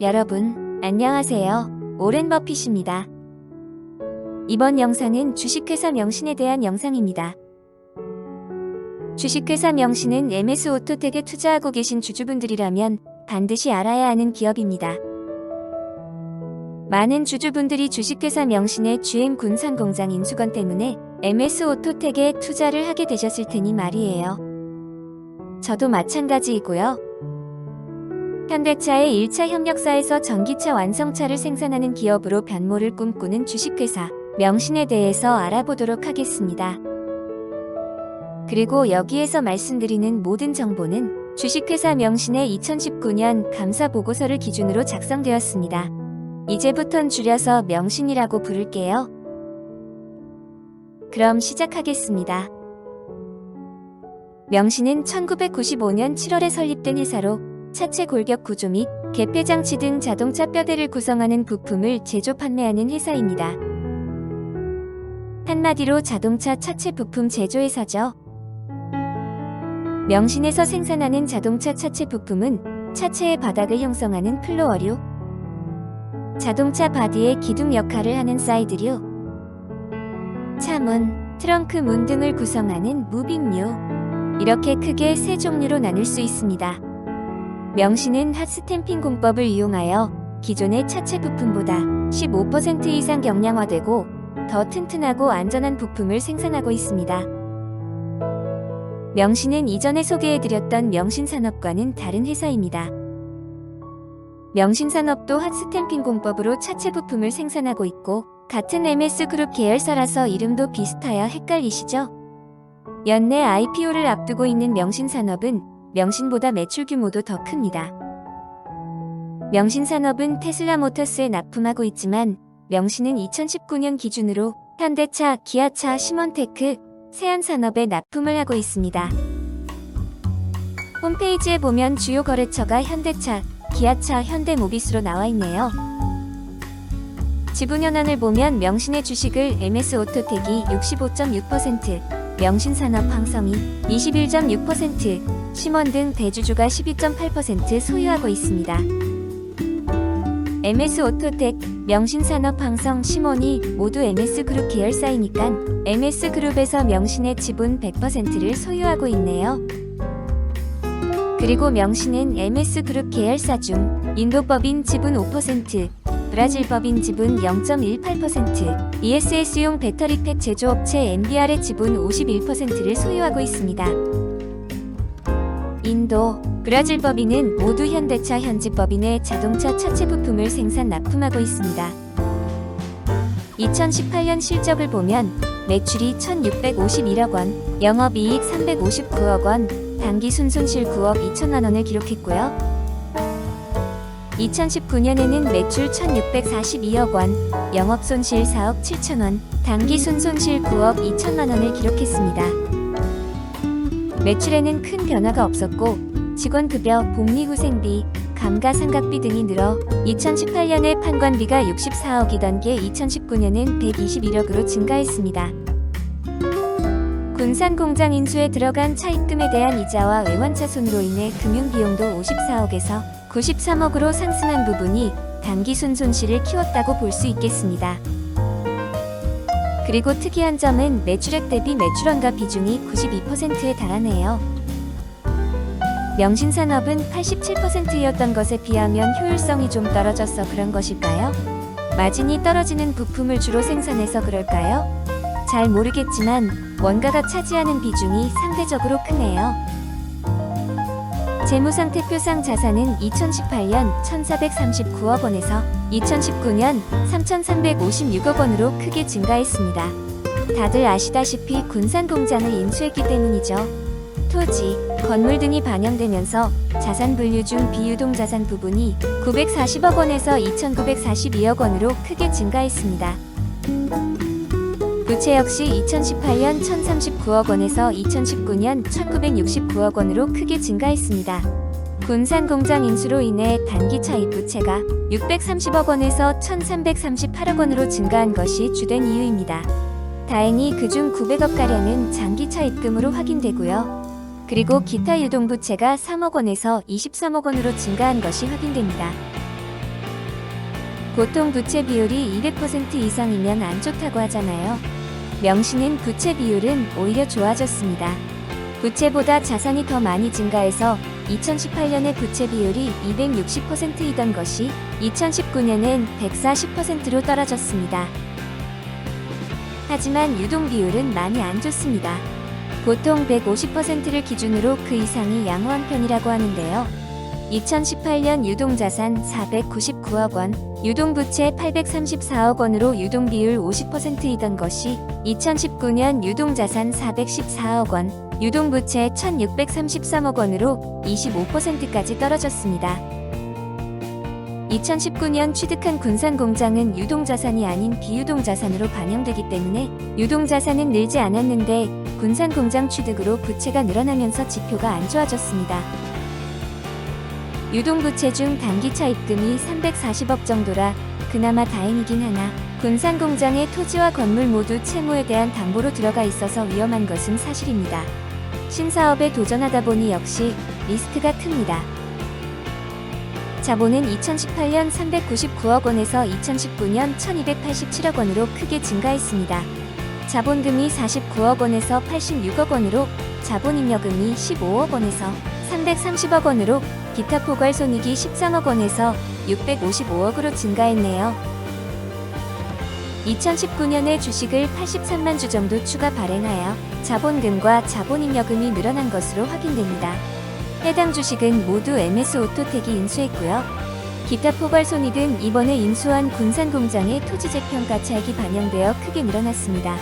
여러분, 안녕하세요. 오렌 버핏입니다. 이번 영상은 주식회사 명신에 대한 영상입니다. 주식회사 명신은 MS 오토텍에 투자하고 계신 주주분들이라면 반드시 알아야 하는 기업입니다. 많은 주주분들이 주식회사 명신의 GM 군산 공장 인수건 때문에 MS 오토텍에 투자를 하게 되셨을 테니 말이에요. 저도 마찬가지이고요. 현대차의 1차 협력사에서 전기차 완성차를 생산하는 기업으로 변모를 꿈꾸는 주식회사 명신에 대해서 알아보도록 하겠습니다. 그리고 여기에서 말씀드리는 모든 정보는 주식회사 명신의 2019년 감사 보고서를 기준으로 작성되었습니다. 이제부턴 줄여서 명신이라고 부를게요. 그럼 시작하겠습니다. 명신은 1995년 7월에 설립된 회사로 차체 골격 구조 및 개폐 장치 등 자동차 뼈대를 구성하는 부품을 제조 판매하는 회사입니다. 한마디로 자동차 차체 부품 제조 회사죠. 명신에서 생산하는 자동차 차체 부품은 차체의 바닥을 형성하는 플로어류, 자동차 바디의 기둥 역할을 하는 사이드류, 차문, 트렁크 문 등을 구성하는 무빙류, 이렇게 크게 세 종류로 나눌 수 있습니다. 명신은 핫스탬핑 공법을 이용하여 기존의 차체 부품보다 15% 이상 경량화되고 더 튼튼하고 안전한 부품을 생산하고 있습니다. 명신은 이전에 소개해드렸던 명신산업과는 다른 회사입니다. 명신산업도 핫스탬핑 공법으로 차체 부품을 생산하고 있고 같은 MS그룹 계열사라서 이름도 비슷하여 헷갈리시죠? 연내 IPO를 앞두고 있는 명신산업은 명신보다 매출 규모도 더 큽니다. 명신산업은 테슬라 모터스에 납품하고 있지만 명신은 2019년 기준으로 현대차, 기아차, 시몬테크, 세안산업에 납품을 하고 있습니다. 홈페이지에 보면 주요 거래처가 현대차, 기아차, 현대모비스로 나와 있네요. 지분 현황을 보면 명신의 주식을 MS 오토텍이 65.6%, 명신산업 황성이 21.6%, 심원 등 대주주가 12.8% 소유하고 있습니다. MS 오토텍, 명신산업 황성, 심원이 모두 MS그룹 계열사이니까 MS그룹에서 명신의 지분 100%를 소유하고 있네요. 그리고 명신은 MS그룹 계열사 중 인도법인 지분 5%, 브라질 법인 지분 0.18%, ESS용 배터리팩 제조업체 MBR의 지분 51%를 소유하고 있습니다. 인도, 브라질 법인은 모두 현대차 현지 법인의 자동차 차체 부품을 생산 납품하고 있습니다. 2018년 실적을 보면 매출이 1,651억 원, 영업이익 359억 원, 당기 순손실 9억 2천만 원을 기록했고요. 2019년에는 매출 1,642억 원, 영업 손실 4억 7천 원, 당기 순손실 9억 2천만 원을 기록했습니다. 매출에는 큰 변화가 없었고 직원 급여, 복리 후생비, 감가상각비 등이 늘어 2018년에 판관비가 64억이던 게 2019년엔 121억으로 증가했습니다. 군산 공장 인수에 들어간 차입금에 대한 이자와 외환차손으로 인해 금융비용도 54억에서 93억으로 상승한 부분이 단기 순 손실을 키웠다고 볼 수 있겠습니다. 그리고 특이한 점은 매출액 대비 매출원가 비중이 92%에 달하네요. 명신산업은 87%였던 것에 비하면 효율성이 좀 떨어져서 그런 것일까요? 마진이 떨어지는 부품을 주로 생산해서 그럴까요? 잘 모르겠지만 원가가 차지하는 비중이 상대적으로 크네요. 재무상태표상 자산은 2018년 1,439억 원에서 2019년 3,356억 원으로 크게 증가했습니다. 다들 아시다시피 군산 공장을 인수했기 때문이죠. 토지, 건물 등이 반영되면서 자산 분류 중 비유동 자산 부분이 940억 원에서 2,942억 원으로 크게 증가했습니다. 부채 역시 2018년 1,039억 원에서 2019년 1,969억 원으로 크게 증가했습니다. 군산 공장 인수로 인해 단기 차 입 부채가 630억 원에서 1,338억 원으로 증가한 것이 주된 이유입니다. 다행히 그중 900억 가량은 장기 차 입금으로 확인되고요. 그리고 기타 유동 부채가 3억 원에서 23억 원으로 증가한 것이 확인됩니다. 보통 부채 비율이 200% 이상이면 안 좋다고 하잖아요. 명신은 부채 비율은 오히려 좋아졌습니다. 부채보다 자산이 더 많이 증가해서 2018년에 부채 비율이 260%이던 것이 2019년엔 140%로 떨어졌습니다. 하지만 유동 비율은 많이 안 좋습니다. 보통 150%를 기준으로 그 이상이 양호한 편이라고 하는데요. 2018년 유동자산 499억 원, 유동부채 834억 원으로 유동비율 50%이던 것이 2019년 유동자산 414억 원, 유동부채 1633억 원으로 25%까지 떨어졌습니다. 2019년 취득한 군산공장은 유동자산이 아닌 비유동자산으로 반영되기 때문에 유동자산은 늘지 않았는데 군산공장 취득으로 부채가 늘어나면서 지표가 안 좋아졌습니다. 유동부채 중 단기차 입금이 340억 정도라 그나마 다행이긴 하나 군산공장의 토지와 건물 모두 채무에 대한 담보로 들어가 있어서 위험한 것은 사실입니다. 신사업에 도전하다 보니 역시 리스크가 큽니다. 자본은 2018년 399억 원에서 2019년 1287억 원으로 크게 증가했습니다. 자본금이 49억 원에서 86억 원으로 자본잉여금이 15억 원에서 330억 원으로 기타 포괄 손익이 13억 원에서 655억으로 증가했네요. 2019년에 주식을 83만 주 정도 추가 발행하여 자본금과 자본잉여금이 늘어난 것으로 확인됩니다. 해당 주식은 모두 MS 오토텍이 인수했고요. 기타 포괄 손익은 이번에 인수한 군산공장의 토지재평 가차액이 반영되어 크게 늘어났습니다.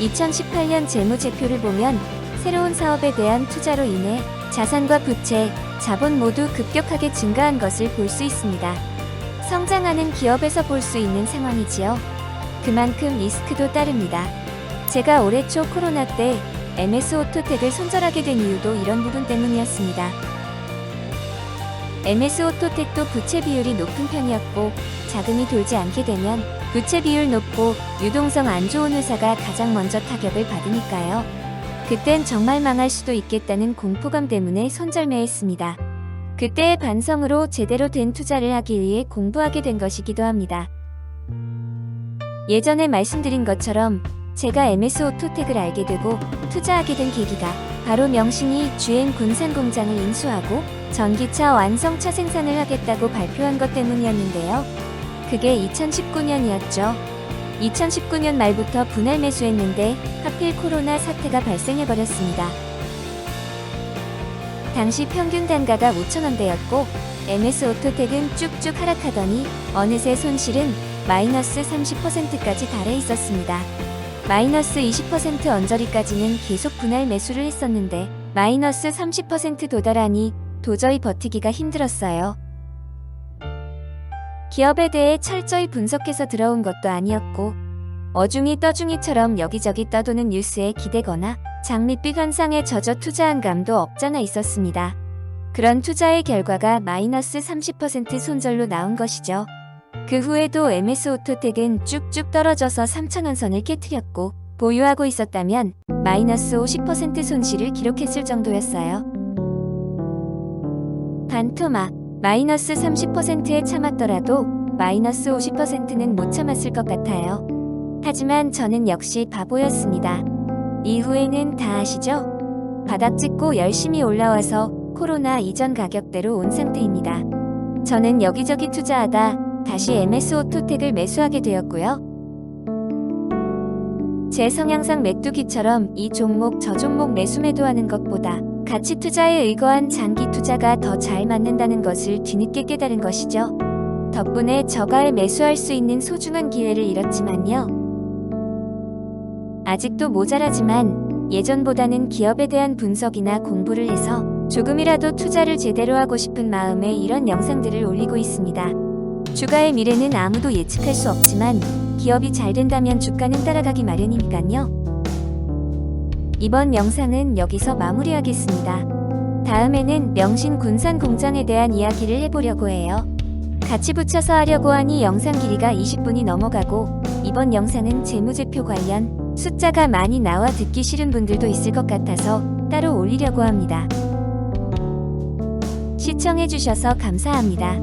2018년 재무제표를 보면 새로운 사업에 대한 투자로 인해 자산과 부채, 자본 모두 급격하게 증가한 것을 볼 수 있습니다. 성장하는 기업에서 볼 수 있는 상황이지요. 그만큼 리스크도 따릅니다. 제가 올해 초 코로나 때 MS 오토텍을 손절하게 된 이유도 이런 부분 때문이었습니다. MS 오토텍도 부채 비율이 높은 편이었고 자금이 돌지 않게 되면 부채 비율 높고 유동성 안 좋은 회사가 가장 먼저 타격을 받으니까요. 그땐 정말 망할 수도 있겠다는 공포감 때문에 손절매했습니다. 그때의 반성으로 제대로 된 투자를 하기 위해 공부하게 된 것이기도 합니다. 예전에 말씀드린 것처럼 제가 MS 오토텍을 알게 되고 투자하게 된 계기가 바로 명신이 GM 군산 공장을 인수하고 전기차 완성차 생산을 하겠다고 발표한 것 때문이었는데요. 그게 2019년이었죠. 2019년 말부터 분할 매수했는데 하필 코로나 사태가 발생해버렸습니다. 당시 평균 단가가 5천원대였고 MS 오토텍은 쭉쭉 하락하더니 어느새 손실은 마이너스 30%까지 달해 있었습니다. 마이너스 20% 언저리까지는 계속 분할 매수를 했었는데 마이너스 30% 도달하니 도저히 버티기가 힘들었어요. 기업에 대해 철저히 분석해서 들어온 것도 아니었고 어중이 떠중이처럼 여기저기 떠도는 뉴스에 기대거나 장밋빛 현상에 젖어 투자한 감도 없잖아 있었습니다. 그런 투자의 결과가 마이너스 30% 손절로 나온 것이죠. 그 후에도 MS 오토텍은 쭉쭉 떨어져서 3천원 선을 깨뜨렸고 보유하고 있었다면 마이너스 50% 손실을 기록했을 정도였어요. 반토막 마이너스 30%에 참았더라도 마이너스 50%는 못 참았을 것 같아요. 하지만 저는 역시 바보였습니다. 이후에는 다 아시죠? 바닥 찍고 열심히 올라와서 코로나 이전 가격대로 온 상태입니다. 저는 여기저기 투자하다 다시 MS 오토텍을 매수하게 되었고요. 제 성향상 메뚜기처럼 이 종목 저 종목 매수 매도하는 것보다 가치 투자에 의거한 장기 투자가 더 잘 맞는다는 것을 뒤늦게 깨달은 것이죠. 덕분에 저가에 매수할 수 있는 소중한 기회를 잃었지만요. 아직도 모자라지만 예전보다는 기업에 대한 분석이나 공부를 해서 조금이라도 투자를 제대로 하고 싶은 마음에 이런 영상들을 올리고 있습니다. 주가의 미래는 아무도 예측할 수 없지만 기업이 잘 된다면 주가는 따라가기 마련이니까요. 이번 영상은 여기서 마무리하겠습니다. 다음에는 명신 군산 공장에 대한 이야기를 해보려고 해요. 같이 붙여서 하려고 하니 영상 길이가 20분이 넘어가고 이번 영상은 재무제표 관련 숫자가 많이 나와 듣기 싫은 분들도 있을 것 같아서 따로 올리려고 합니다. 시청해주셔서 감사합니다.